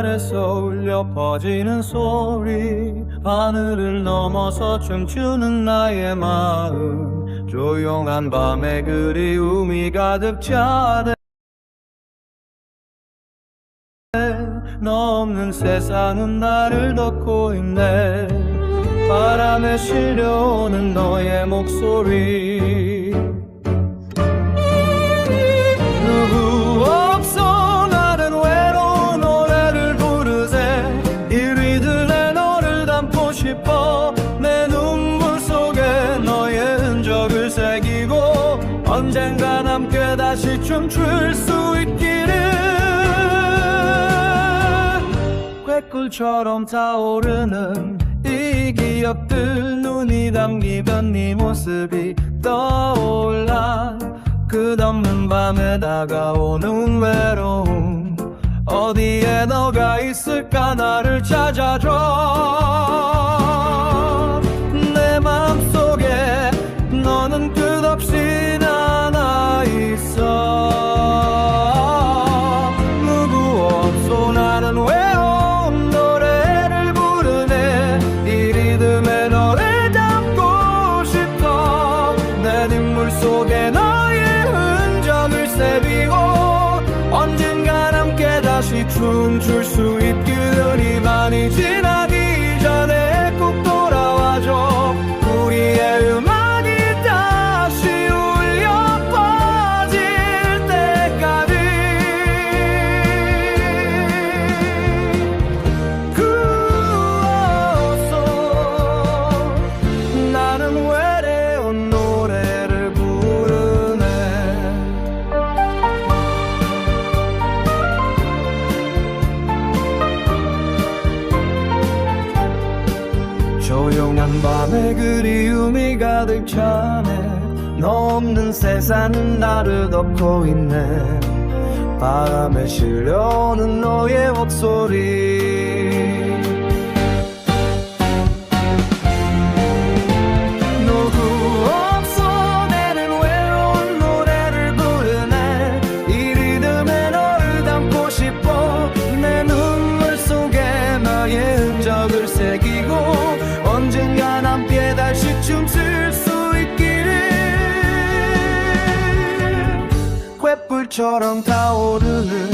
아래서 울려 퍼지는 소리 하늘을 넘어서 춤추는 나의 마음. 조용한 밤에 그리움이 가득 차네 너 없는 세상은 나를 덮고 있네. 바람에 실려오는 너의 목소리 다시 춤출 수 있기를. 횃불처럼 타오르는 이 기억들 눈이 담기던 네 모습이 떠올라. 끝없는 밤에 다가오는 외로움. 어디에 너가 있을까 나를 찾아줘 冲出。 한 밤에 그리움이 가득 차네. 너 없는 세상은 나를 덮고 있네. 바람에 실려오는 너의 목소리 불처럼 타오르는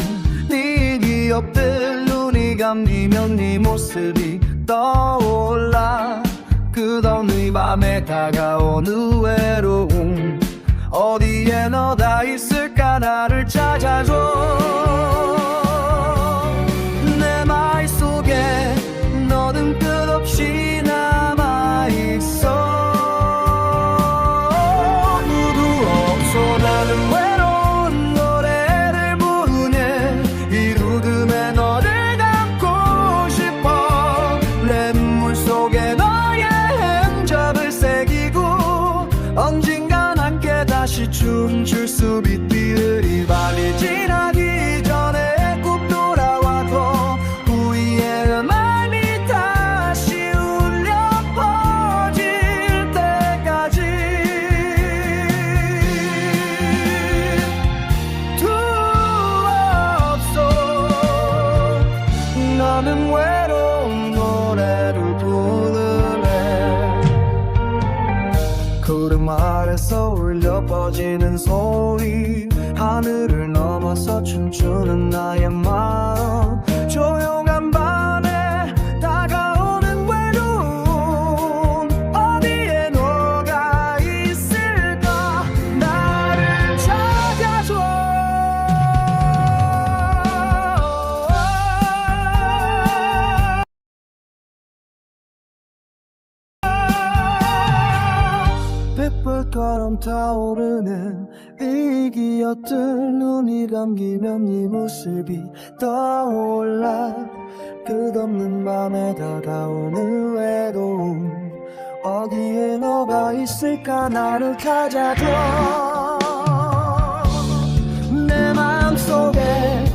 네 기억들 눈이 감기면 네 모습이 떠올라. 끝없는 이 밤에 다가오는 외로움 어디에 너가 있을까 나를 찾아줘 다시 아래서 울려 퍼지는 소리. 하늘을 넘어서 춤추는 나의 마음 불처럼 타오르는 이 기억들 눈이 감기면 네 모습이 떠올라. 끝없는 밤에 다가오는 외로움. 어디에 너가 있을까? 나를 찾아줘. 내 마음속에